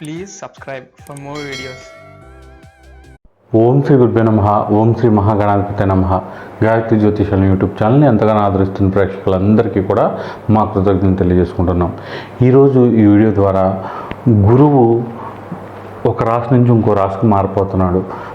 Please subscribe for more videos ఓం శ్రీ గురుభ్యో నమ ఓం శ్రీ మహాగణాధిపతి నమ. గాయత్రి జ్యోతిషాల యూట్యూబ్ ఛానల్ని ఎంతగానో ఆదరిస్తున్న ప్రేక్షకులందరికీ కూడా మా కృతజ్ఞతలు తెలియజేసుకుంటున్నాం. ఈరోజు ఈ వీడియో ద్వారా గురువు ఒక రాశి నుంచి ఇంకో రాశికి మారిపోతున్నాడు.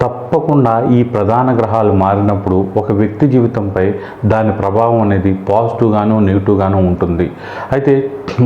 తప్పకుండా ఈ ప్రధాన గ్రహాలు మారినప్పుడు ఒక వ్యక్తి జీవితంపై దాని ప్రభావం అనేది పాజిటివ్గాను నెగిటివ్గాను ఉంటుంది. అయితే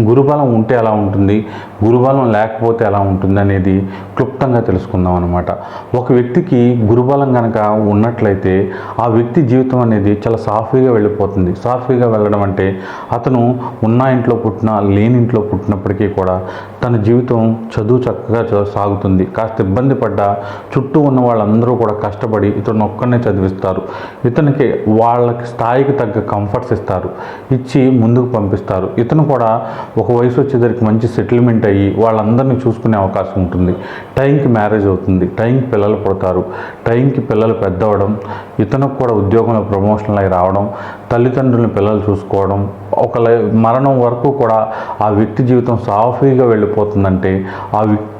గురుబలం ఉంటే ఎలా ఉంటుంది? గురుబలం లేకపోతే ఎలా ఉంటుంది అనేది క్లుప్తంగా తెలుసుకుందాం అనమాట ఒక వ్యక్తికి గురుబలం కనుక ఉన్నట్లయితే ఆ వ్యక్తి జీవితం అనేది చాలా సాఫీగా వెళ్ళిపోతుంది. సాఫీగా వెళ్ళడం అంటే అతను ఉన్న ఇంట్లో పుట్టిన లేని ఇంట్లో పుట్టినప్పటికీ కూడా తన జీవితం చదువు చక్కగా చ- సాగుతుంది. కాస్త ఇబ్బంది పడ్డా చుట్టూ ఉన్న వాళ్ళందరూ కూడా కష్టపడి ఇతను ఒక్కనే చదివిస్తారు. ఇతనికి వాళ్ళకి స్థాయికి తగ్గ కంఫర్ట్స్ ఇస్తారు. ఇచ్చి ముందుకు పంపిస్తారు. ఇతను కూడా ఒక వయసు వచ్చేసరికి మంచి సెటిల్మెంట్ అయ్యి వాళ్ళందరినీ చూసుకునే అవకాశం ఉంటుంది. టైంకి మ్యారేజ్ అవుతుంది. టైంకి పిల్లలు పుడతారు. టైంకి పిల్లలు పెద్దవడం ఇతనికి కూడా ఉద్యోగంలో ప్రమోషన్లు అయి రావడం తల్లిదండ్రులను పిల్లలు చూసుకోవడం ఒక మరణం వరకు కూడా ఆ వ్యక్తి జీవితం సాఫీగా వెళ్ళిపోతుందంటే ఆ వ్యక్తి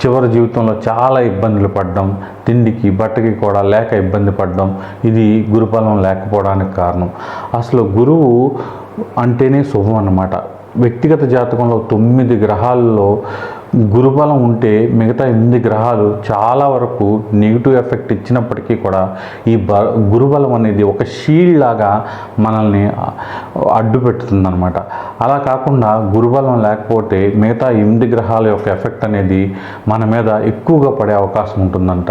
చివరి జీవితంలో చాలా ఇబ్బందులు పడ్డం తిండికి బట్టకి కూడా లేక ఇబ్బంది పడడం ఇది గురుఫలం లేకపోవడానికి కారణం. అసలు గురువు అంటేనే శుభం అన్నమాట. వ్యక్తిగత జాతకంలో తొమ్మిది గ్రహాల్లో గురుబలం ఉంటే మిగతా ఎనిమిది గ్రహాలు చాలా వరకు నెగిటివ్ ఎఫెక్ట్ ఇచ్చినప్పటికీ కూడా ఈ బ గురుబలం అనేది ఒక షీల్డ్ లాగా మనల్ని అడ్డు పెడుతుందనమాట అలా కాకుండా గురుబలం లేకపోతే మిగతా ఎనిమిది గ్రహాల యొక్క ఎఫెక్ట్ అనేది మన మీద ఎక్కువగా పడే అవకాశం ఉంటుందంట.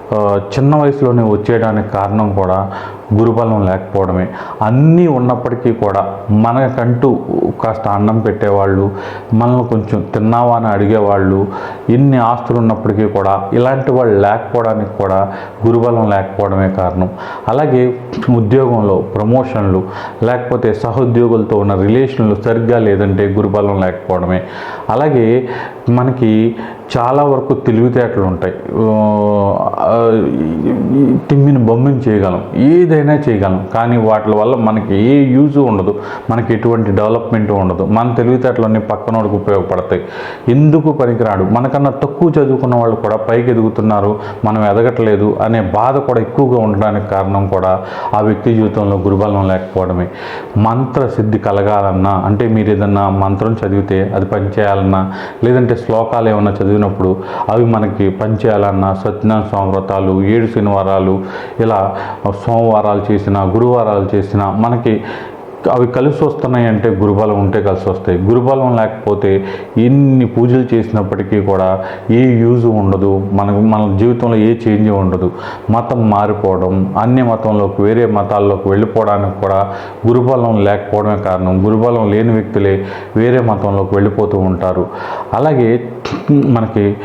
చిన్న వయసులోనే వచ్చేయడానికి కారణం కూడా గురుబలం లేకపోవడమే. అన్నీ ఉన్నప్పటికీ కూడా మనకంటూ కాస్త అన్నం పెట్టేవాళ్ళు మనల్ని కొంచెం తిన్నావా అని అడిగేవాళ్ళు ఎన్ని ఆస్తులు ఉన్నప్పటికీ కూడా ఇలాంటి వాళ్ళు లేకపోవడానికి కూడా గురుబలం లేకపోవడమే కారణం. అలాగే ఉద్యోగంలో ప్రమోషన్లు లేకపోతే సహోద్యోగులతో ఉన్న రిలేషన్లు సరిగ్గా లేదంటే గురుబలం లేకపోవడమే. అలాగే మనకి చాలా వరకు తెలివితేటలు ఉంటాయి. తిమ్మిని బొమ్మిని చేయగలం ఏదైనా చేయగలం. కానీ వాటి వల్ల మనకి ఏ యూజ్ ఉండదు మనకి ఎటువంటి డెవలప్మెంట్ ఉండదు. మన తెలివితేటలన్నీ పక్కనోడికి ఉపయోగపడతాయి. ఎందుకు పనికిరాడు? మనకన్నా తక్కువ చదువుకున్న వాళ్ళు కూడా పైకి ఎదుగుతున్నారు మనం ఎదగట్లేదు అనే బాధ కూడా ఎక్కువగా ఉండడానికి కారణం కూడా ఆ వ్యక్తి జీవితంలో గురుబలం లేకపోవడమే. మంత్ర సిద్ధి కలగాలన్నా అంటే మీరు ఏదన్నా మంత్రం చదివితే అది పనిచేయాలన్నా లేదంటే శ్లోకాలు ఏమన్నా చదివినప్పుడు అవి మనకి పనిచేయాలన్నా సత్యనారాయణ స్వామి వ్రతాలు ఏడు శనివారాలు ఇలా సోమవారాలు చేసిన గురువారాలు చేసిన మనకి అవి కలిసి వస్తున్నాయి అంటే గురుబలం ఉంటే కలిసి వస్తాయి. గురుబలం లేకపోతే ఎన్ని పూజలు చేసినప్పటికీ కూడా ఏ యూజ్ ఉండదు. మనకు మన జీవితంలో ఏ చేంజ్ ఉండదు. మతం మారిపోవడం అన్య మతంలోకి వేరే మతాల్లోకి వెళ్ళిపోవడానికి కూడా గురుబలం లేకపోవడమే కారణం. గురుబలం లేని వ్యక్తులే వేరే మతంలోకి వెళ్ళిపోతూ ఉంటారు. అలాగే మనకి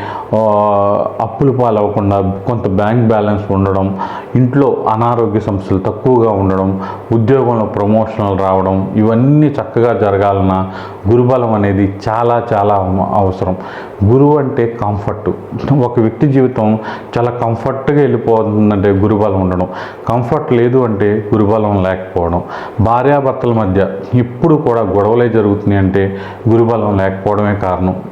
అప్పులు పాలవ్వకుండా కొంత బ్యాంక్ బ్యాలెన్స్ ఉండడం ఇంట్లో అనారోగ్య సమస్యలు తక్కువగా ఉండడం ఉద్యోగంలో ప్రమోషన్లు రావడం ఇవన్నీ చక్కగా జరగాలన్నా గురుబలం అనేది చాలా చాలా అవసరం. గురువు అంటే కంఫర్ట్. ఒక వ్యక్తి జీవితం చాలా కంఫర్ట్గా వెళ్ళిపోతుందంటే గురుబలం ఉండడం. కంఫర్ట్ లేదు అంటే గురుబలం లేకపోవడం. భార్యాభర్తల మధ్య ఇప్పుడు కూడా గొడవలే జరుగుతున్నాయి అంటే గురుబలం లేకపోవడమే కారణం.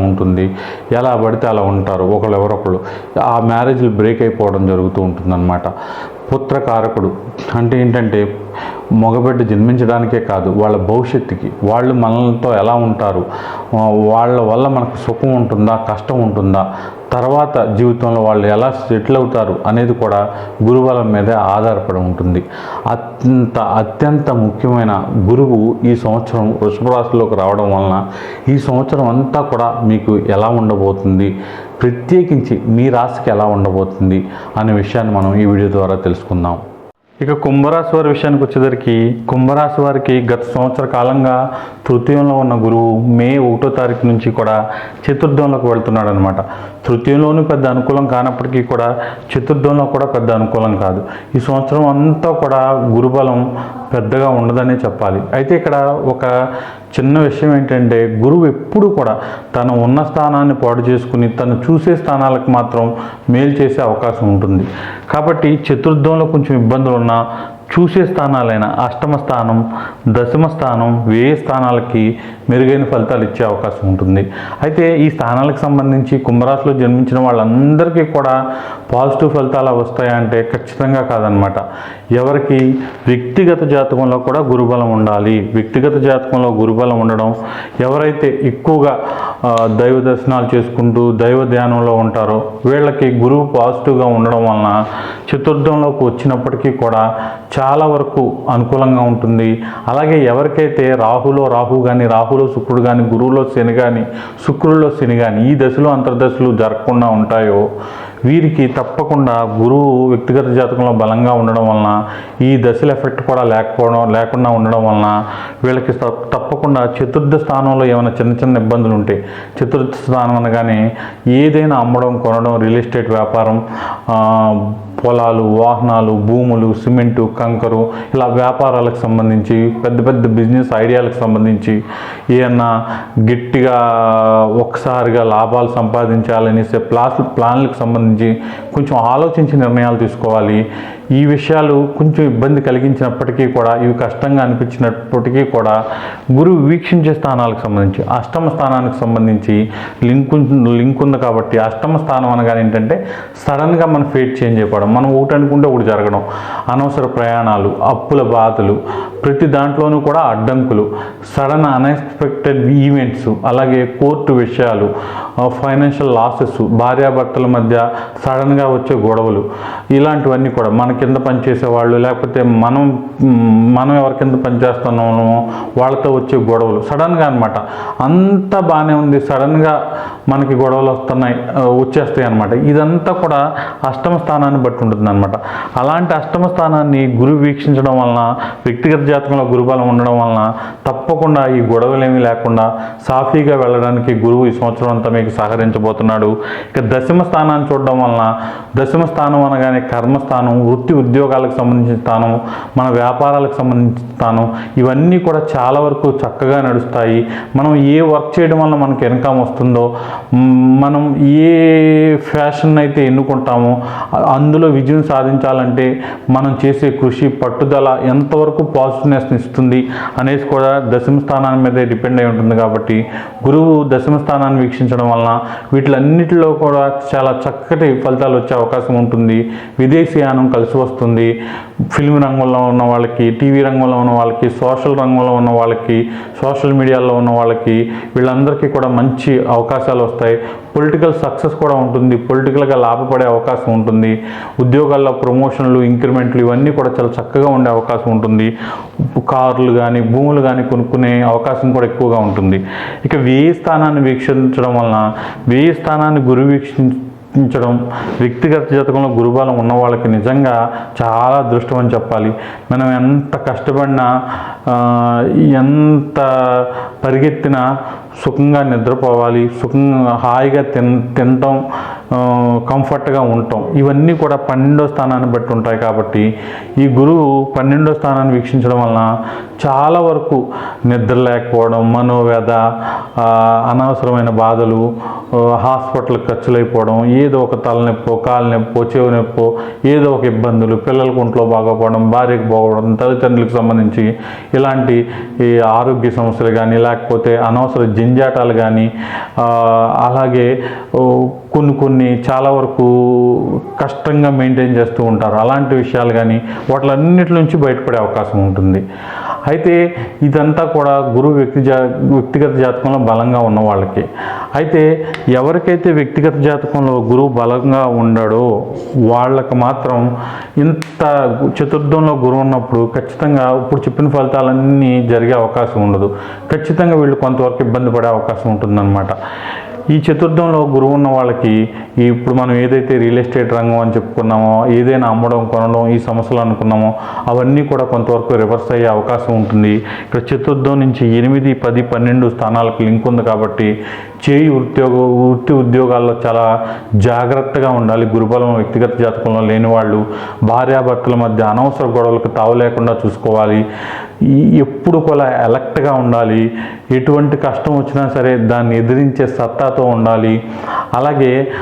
ఉంటుంది. ఎలా పడితే అలా ఉంటారు. ఒకళ్ళు ఎవరొకళ్ళు ఆ మ్యారేజ్లు బ్రేక్ అయిపోవడం జరుగుతూ ఉంటుందన్నమాట. పుత్రకారకుడు అంటే ఏంటంటే మగబిడ్డ జన్మించడానికే కాదు వాళ్ళ భవిష్యత్తుకి. వాళ్ళు మనలతో ఎలా ఉంటారు? వాళ్ళ వల్ల మనకు సుఖం ఉంటుందా? కష్టం ఉంటుందా? తర్వాత జీవితంలో వాళ్ళు ఎలా సెటిల్ అవుతారు అనేది కూడా గురుబలం మీద ఆధారపడి ఉంటుంది. అత్యంత అత్యంత ముఖ్యమైన గురువు ఈ సంవత్సరం వృషభ రాశిలోకి రావడం వలన ఈ సంవత్సరం అంతా కూడా మీకు ఎలా ఉండబోతుంది? ప్రత్యేకించి మీ రాశికి ఎలా ఉండబోతుంది? అనే విషయాన్ని మనం ఈ వీడియో ద్వారా తెలుసుకుందాం. ఇక కుంభరాశి వారి విషయానికి వచ్చేసరికి కుంభరాశి వారికి గత సంవత్సర కాలంగా తృతీయంలో ఉన్న గురువు మే ఒకటో తారీఖు నుంచి కూడా చతుర్థంలోకి వెళ్తున్నాడు అనమాట తృతీయంలోనూ పెద్ద అనుకూలం కానప్పటికీ కూడా చతుర్థంలో కూడా పెద్ద అనుకూలం కాదు. ఈ సంవత్సరం అంతా కూడా గురుబలం పెద్దగా ఉండదనే చెప్పాలి. అయితే ఇక్కడ ఒక చిన్న విషయం ఏంటంటే గురువు ఎప్పుడు కూడా తను ఉన్న స్థానాన్ని పాడు చేసుకుని తను చూసే స్థానాలకు మాత్రం మేలు చేసే అవకాశం ఉంటుంది. కాబట్టి చతుర్థంలో కొంచెం ఇబ్బందులు ఉన్నా చూసే స్థానాలైన అష్టమ స్థానం దశమ స్థానం వ్యయ స్థానాలకి మెరుగైన ఫలితాలు ఇచ్చే అవకాశం ఉంటుంది. అయితే ఈ స్థానాలకు సంబంధించి కుంభరాశిలో జన్మించిన వాళ్ళందరికీ కూడా పాజిటివ్ ఫలితాలు వస్తాయంటే ఖచ్చితంగా కాదనమాట. ఎవరికి వ్యక్తిగత జాతకంలో కూడా గురుబలం ఉండాలి. వ్యక్తిగత జాతకంలో గురుబలం ఉండడం ఎవరైతే ఎక్కువగా దైవ దర్శనాలు చేసుకుంటూ దైవ ధ్యానంలో ఉంటారో వీళ్ళకి గురువు పాజిటివ్గా ఉండడం వలన చతుర్థంలోకి వచ్చినప్పటికీ కూడా చాలా వరకు అనుకూలంగా ఉంటుంది. అలాగే ఎవరికైతే రాహులో రాహు కానీ రాహులో శుక్రుడు కానీ గురువులో శని కానీ శుక్రుల్లో శని కానీ ఈ దశలో అంతర్దశలు జరగకుండా ఉంటాయో వీరికి తప్పకుండా గురువు వ్యక్తిగత జాతకంలో బలంగా ఉండడం వలన ఈ దశల ఎఫెక్ట్ కూడా లేకపోవడం లేకుండా ఉండడం వలన వీళ్ళకి తప్పకుండా చతుర్థ స్థానంలో ఏమైనా చిన్న చిన్న ఇబ్బందులు ఉంటాయి చతుర్థ స్థానం అనగానే ఏదైనా అమ్మడం కొనడం రియల్ ఎస్టేట్ వ్యాపారం పొలాలు వాహనాలు భూములు సిమెంటు కంకరు ఇలా వ్యాపారాలకు సంబంధించి పెద్ద పెద్ద బిజినెస్ ఐడియాలకు సంబంధించి ఏమన్నా గట్టిగా ఒక్కసారిగా లాభాలు సంపాదించాలనేసే ప్లాస్ ప్లాన్లకు సంబంధించి కొంచెం ఆలోచించి నిర్ణయాలు తీసుకోవాలి. ఈ విషయాలు కొంచెం ఇబ్బంది కలిగించినప్పటికీ కూడా ఇవి కష్టంగా అనిపించినప్పటికీ కూడా గురువు వీక్షించే స్థానాలకు సంబంధించి అష్టమ స్థానానికి సంబంధించి లింక్ ఉం- లింక్ ఉంది కాబట్టి అష్టమ స్థానం అనగానే ఏంటంటే సడన్గా మన ఫేట్ చేంజ్ అయిపోవడం మనం ఒకటి అనుకుంటే ఒకటి జరగడం. అనవసర ప్రయాణాలు అప్పుల బాధలు ప్రతి దాంట్లోనూ కూడా అడ్డంకులు సడన్ అన్ఎక్స్పెక్టెడ్ ఈవెంట్స్ అలాగే కోర్టు విషయాలు ఫైనాన్షియల్ లాసెస్ భార్యాభర్తల మధ్య సడన్గా వచ్చే గొడవలు ఇలాంటివన్నీ కూడా మన కింద పనిచేసే వాళ్ళు లేకపోతే మనం మనం ఎవరి కింద పనిచేస్తున్నామో వాళ్ళతో వచ్చే గొడవలు సడన్గా అనమాట అంతా బాగానే ఉంది సడన్గా మనకి గొడవలు వస్తున్నాయి వచ్చేస్తాయి అనమాట ఇదంతా కూడా అష్టమ స్థానాన్ని బట్టి ఉంటుంది అనమాట అలాంటి అష్టమ స్థానాన్ని గురువు వీక్షించడం వలన వ్యక్తిగత జాతకంలో గురుబలం ఉండడం వలన తప్పకుండా ఈ గొడవలు ఏమీ లేకుండా సాఫీగా వెళ్ళడానికి గురువు ఈ సంవత్సరం అంతా మీకు సహకరించబోతున్నాడు. ఇక దశమ స్థానాన్ని చూడడం వలన దశమ స్థానం అనగానే కర్మస్థానం వృత్తి ఉద్యోగాలకు సంబంధించిన స్థానం మన వ్యాపారాలకు సంబంధించిన స్థానం ఇవన్నీ కూడా చాలా వరకు చక్కగా నడుస్తాయి. మనం ఏ వర్క్ చేయడం వల్ల మనకి ఇన్కమ్ వస్తుందో మనం ఏ ఫ్యాషన్ అయితే ఎన్నుకుంటామో అందులో విజయం సాధించాలంటే మనం చేసే కృషి పట్టుదల ఎంతవరకు పాజిటివ్నెస్ ఇస్తుంది అనేది కూడా దశమ స్థానాన్ని మీదే డిపెండ్ అయి ఉంటుంది కాబట్టి గురువు దశమ స్థానాన్ని వీక్షించడం వలన వీటిలన్నిటిలో కూడా చాలా చక్కటి ఫలితాలు వచ్చే అవకాశం ఉంటుంది. విదేశీయానం కలిసి వస్తుంది. ఫిల్మ్ రంగంలో ఉన్న వాళ్ళకి టీవీ రంగంలో ఉన్న వాళ్ళకి సోషల్ రంగంలో ఉన్న వాళ్ళకి సోషల్ మీడియాలో ఉన్న వాళ్ళకి వీళ్ళందరికీ కూడా మంచి అవకాశాలు వస్తాయి. పొలిటికల్ సక్సెస్ కూడా ఉంటుంది పొలిటికల్గా లాభపడే అవకాశం ఉంటుంది ఉద్యోగాల్లో ప్రమోషన్లు ఇంక్రిమెంట్లు ఇవన్నీ కూడా చాలా చక్కగా ఉండే అవకాశం ఉంటుంది. కార్లు కానీ భూములు కానీ కొనుక్కునే అవకాశం కూడా ఎక్కువగా ఉంటుంది. ఇక వ్యయ స్థానాన్ని వీక్షించడం వలన వ్యయ స్థానాన్ని గురు వీక్షించడం వ్యక్తిగత జాతకంలో గురుబలం ఉన్న వాళ్ళకి నిజంగా చాలా అదృష్టం అని చెప్పాలి. మనం ఎంత కష్టపడినా ఎంత పరిగెత్తినా సుఖంగా నిద్రపోవాలి సుఖంగా హాయిగా తిన్ తినటం కంఫర్ట్గా ఉండటం ఇవన్నీ కూడా పన్నెండో స్థానాన్ని బట్టి ఉంటాయి కాబట్టి ఈ గురువు పన్నెండో స్థానాన్ని వీక్షించడం వలన చాలా వరకు నిద్ర లేకపోవడం మనోవ్యధ అనవసరమైన బాధలు హాస్పిటల్ ఖర్చులు అయిపోవడం ఏదో ఒక తలనొప్పో కాలు నొప్పో నొప్పో ఏదో ఒక ఇబ్బందులు పిల్లలకు ఒంట్లో బాగోపోవడం భార్యకు బాగోవడం తల్లిదండ్రులకు సంబంధించి ఇలాంటి ఈ ఆరోగ్య సమస్యలు కానీ లేకపోతే అనవసర జంజాటాలు కానీ అలాగే కొన్ని కొన్ని చాలా వరకు కష్టంగా మెయింటైన్ చేస్తూ ఉంటారు. అలాంటి విషయాలు కానీ వాటిలన్నిటి నుంచి బయటపడే అవకాశం ఉంటుంది. అయితే ఇదంతా కూడా గురువు వ్యక్తి జా వ్యక్తిగత జాతకంలో బలంగా ఉన్న వాళ్ళకి. అయితే ఎవరికైతే వ్యక్తిగత జాతకంలో గురువు బలంగా ఉండడో వాళ్ళకి మాత్రం ఇంత చతుర్థంలో గురువు ఉన్నప్పుడు ఖచ్చితంగా ఇప్పుడు చెప్పిన ఫలితాలన్నీ జరిగే అవకాశం ఉండదు. ఖచ్చితంగా వీళ్ళు కొంతవరకు ఇబ్బంది పడే అవకాశం ఉంటుందన్నమాట. ఈ చతుర్థంలో గురువు ఉన్న వాళ్ళకి ఇప్పుడు మనం ఏదైతే రియల్ ఎస్టేట్ రంగం అని చెప్పుకున్నామో ఏదైనా అమ్మడం కొనడం ఈ సమస్యలు అనుకున్నామో అవన్నీ కూడా కొంతవరకు రివర్స్ అయ్యే అవకాశం ఉంటుంది. ఇక్కడ చతుర్థం నుంచి ఎనిమిది పది పన్నెండు స్థానాలకు లింక్ ఉంది కాబట్టి చేయి ఉద్యోగ వృత్తి ఉద్యోగాల్లో చాలా జాగ్రత్తగా ఉండాలి. గురుబలం వ్యక్తిగత జాతకంలో లేని వాళ్ళు భార్యాభర్తల మధ్య అనవసర గొడవలకు తావు లేకుండా చూసుకోవాలి. ఎప్పుడు కూడా ఎలక్ట్గా ఉండాలి. ఎటువంటి కష్టం వచ్చినా సరే దాన్ని ఎదిరించే సత్తాతో ఉండాలి. అలాగే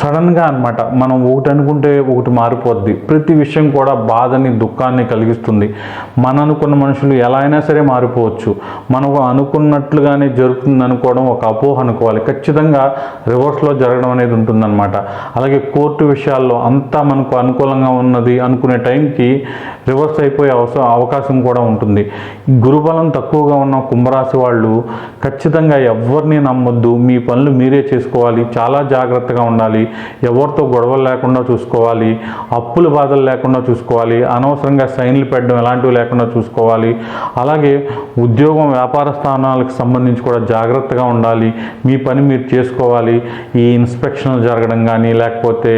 సడన్గా అనమాట మనం ఒకటి అనుకుంటే ఒకటి మారిపోద్ది. ప్రతి విషయం కూడా బాధని దుఃఖాన్ని కలిగిస్తుంది. మన అనుకున్న మనుషులు ఎలా అయినా సరే మారిపోవచ్చు. మనకు అనుకున్నట్లుగానే జరుగుతుంది అనుకోవడం ఒక అపోహ అనుకోవాలి. ఖచ్చితంగా రివర్స్లో జరగడం అనేది ఉంటుందన్నమాట. అలాగే కోర్టు విషయాల్లో అంతా మనకు అనుకూలంగా ఉన్నది అనుకునే టైంకి రివర్స్ అయిపోయే అవసరం అవకాశం కూడా ఉంటుంది. గురుబలం తక్కువగా ఉన్న కుంభరాశి వాళ్ళు ఖచ్చితంగా ఎవరిని నమ్మొద్దు. మీ పనులు మీరే చేసుకోవాలి. చాలా జాగ్రత్తగా ఉండాలి. ఎవరితో గొడవలు లేకుండా చూసుకోవాలి. అప్పుల బాధలు లేకుండా చూసుకోవాలి. అనవసరంగా సైన్లు పెట్టడం ఎలాంటివి లేకుండా చూసుకోవాలి. అలాగే ఉద్యోగం వ్యాపార స్థానాలకు సంబంధించి కూడా జాగ్రత్తగా ఉండాలి. మీ పని మీరు చేసుకోవాలి. ఈ ఇన్స్పెక్షన్లు జరగడం కానీ లేకపోతే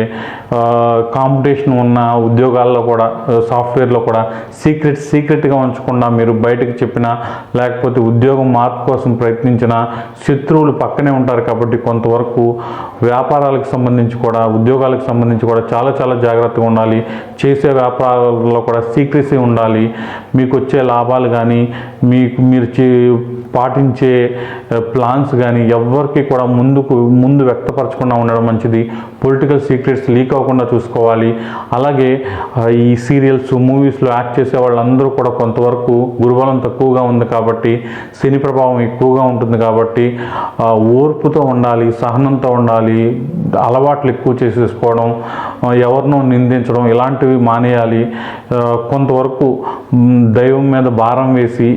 కాంపిటీషన్ ఉన్న ఉద్యోగాల్లో కూడా సాఫ్ట్వేర్లో కూడా సీక్రెట్ సీక్రెట్గా ఉంచకుండా మీరు బయటకు చెప్పినా లేకపోతే ఉద్యోగం మార్పు కోసం ప్రయత్నించినా శత్రువులు పక్కనే ఉంటారు కాబట్టి కొంతవరకు వ్యాపారాలకు సంబంధించి కూడా ఉద్యోగాలకు సంబంధించి కూడా చాలా చాలా జాగ్రత్తగా ఉండాలి. చేసే వ్యాపారాల్లో కూడా సీక్రెసీ ఉండాలి. మీకు వచ్చే లాభాలు కానీ మీకు మీరు చే పాటించే ప్లాన్స్ కానీ ఎవరికి కూడా ముందుకు ముందు వ్యక్తపరచకుండా ఉండడం మంచిది. పొలిటికల్ సీక్రెట్స్ లీక్ అవ్వకుండా చూసుకోవాలి. అలాగే ఈ సీరియల్స్ మూవీస్లో యాక్ట్ చేసే వాళ్ళందరూ కూడా కొంతవరకు గురుబలం తక్కువగా ఉంది కాబట్టి శని ప్రభావం ఎక్కువగా ఉంటుంది కాబట్టి ఓర్పుతో ఉండాలి సహనంతో ఉండాలి అలవాట్లు ఎక్కువ చేసేసుకోవడం ఎవరినో నిందించడం ఇలాంటివి మానేయాలి. కొంతవరకు దైవం మీద భారం వేసి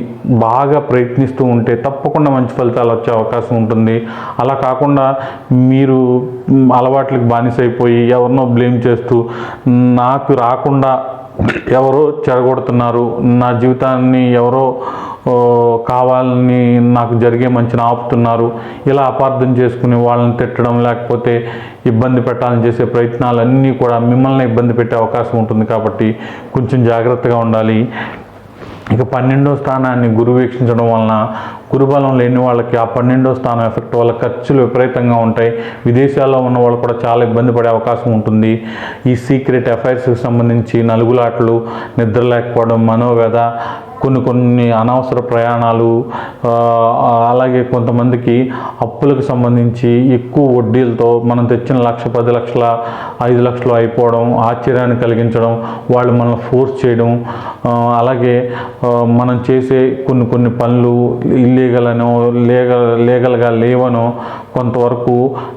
బాగా ప్రయత్నిస్తూ ఉంటే తప్పకుండా మంచి ఫలితాలు వచ్చే అవకాశం ఉంటుంది. అలా కాకుండా మీరు అలవాట్లకు బానిసైపోయి ఎవరినో బ్లేమ్ చేస్తూ నాకు రాకుండా ఎవరో చెడగొడుతున్నారు నా జీవితాన్ని ఎవరో కావాలని నాకు జరిగే మంచిని ఆపుతున్నారు ఇలా అపార్థం చేసుకుని వాళ్ళని తిట్టడం లేకపోతే ఇబ్బంది పెట్టాలని చేసే ప్రయత్నాలన్నీ కూడా మిమ్మల్ని ఇబ్బంది పెట్టే అవకాశం ఉంటుంది కాబట్టి కొంచెం జాగ్రత్తగా ఉండాలి. ఇక పన్నెండో స్థానాన్ని గురువు వీక్షించడం వలన గురుబలం లేని వాళ్ళకి ఆ పన్నెండో స్థానం ఎఫెక్ట్ వల్ల ఖర్చులు విపరీతంగా ఉంటాయి. విదేశాల్లో ఉన్న వాళ్ళు కూడా చాలా ఇబ్బంది పడే అవకాశం ఉంటుంది. ఈ సీక్రెట్ అఫైర్స్కి సంబంధించి నలుగులాట్లు నిద్ర లేకపోవడం మనోవ్యధ కొన్ని కొన్ని అనవసర ప్రయాణాలు అలాగే కొంతమందికి అప్పులకు సంబంధించి ఎక్కువ వడ్డీలతో మనం తెచ్చిన లక్ష పది లక్షల ఐదు లక్షలు అయిపోవడం ఆశ్చర్యాన్ని కలిగించడం వాళ్ళు మనల్ని ఫోర్స్ చేయడం అలాగే మనం చేసే కొన్ని కొన్ని పనులు ఇల్లీగల్ అనో లీగల్ లీగల్గా లేవనో కొంతవరకు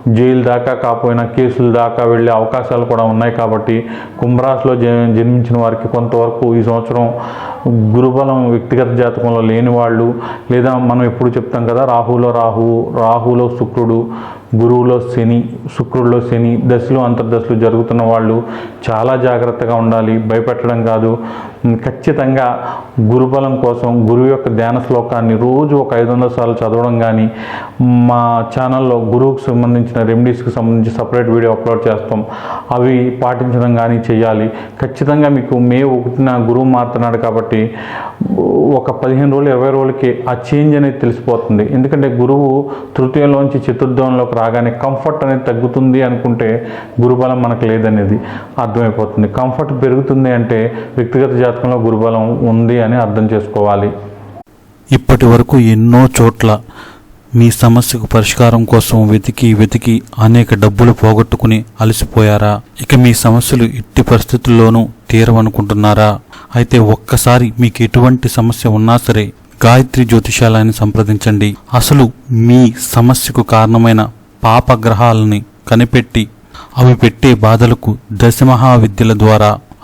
జైలు దాకా కాకపోయినా కేసుల దాకా వెళ్ళే అవకాశాలు కూడా ఉన్నాయి కాబట్టి కుంభరాశిలో జన్మించిన వారికి కొంతవరకు ఈ సంవత్సరం గురుబలం వ్యక్తిగత జాతకంలో లేని వాళ్ళు లేదా మనం ఎప్పుడు చెప్తాం కదా రాహులో రాహు రాహులో శుక్రుడు గురువులో శని శుక్రుడిలో శని దశలు అంతర్దశలు జరుగుతున్న వాళ్ళు చాలా జాగ్రత్తగా ఉండాలి భయపెట్టడం కాదు. ఖచ్చితంగా గురుబలం కోసం గురువు యొక్క ధ్యాన శ్లోకాన్ని రోజు ఒక ఐదు వందల సార్లు చదవడం కానీ మా ఛానల్లో గురువుకు సంబంధించిన రెమెడీస్కి సంబంధించి సపరేట్ వీడియో అప్లోడ్ చేస్తాం. అవి పాటించడం కానీ చేయాలి. ఖచ్చితంగా మీకు మే ఒకటిన గురువు మారుతున్నాడు కాబట్టి ఒక పదిహేను రోజులు ఇరవై రోజులకి ఆ చేంజ్ అనేది తెలిసిపోతుంది. ఎందుకంటే గురువు తృతీయంలోంచి చతుర్థంలోకి రాగానే కంఫర్ట్ అనేది తగ్గుతుంది అనుకుంటే గురుబలం మనకు లేదనేది అర్థమైపోతుంది. కంఫర్ట్ పెరుగుతుంది అంటే వ్యక్తిగత జాతకంలో గురుబలం ఉంది అని అర్థం చేసుకోవాలి. ఇప్పటి వరకు ఎన్నో చోట్ల మీ సమస్యకు పరిష్కారం కోసం వెతికి వెతికి అనేక డబ్బులు పోగొట్టుకుని అలసిపోయారా? ఇక మీ సమస్యలు ఎట్టి పరిస్థితుల్లోనూ తీరవనుకుంటున్నారా? అయితే ఒక్కసారి మీకు ఎటువంటి సమస్య ఉన్నా సరే గాయత్రి జ్యోతిషాలయాన్ని సంప్రదించండి. అసలు మీ సమస్యకు కారణమైన పాపగ్రహాలని కనిపెట్టి అవి పెట్టే బాధలకు దశమహా విద్యల ద్వారా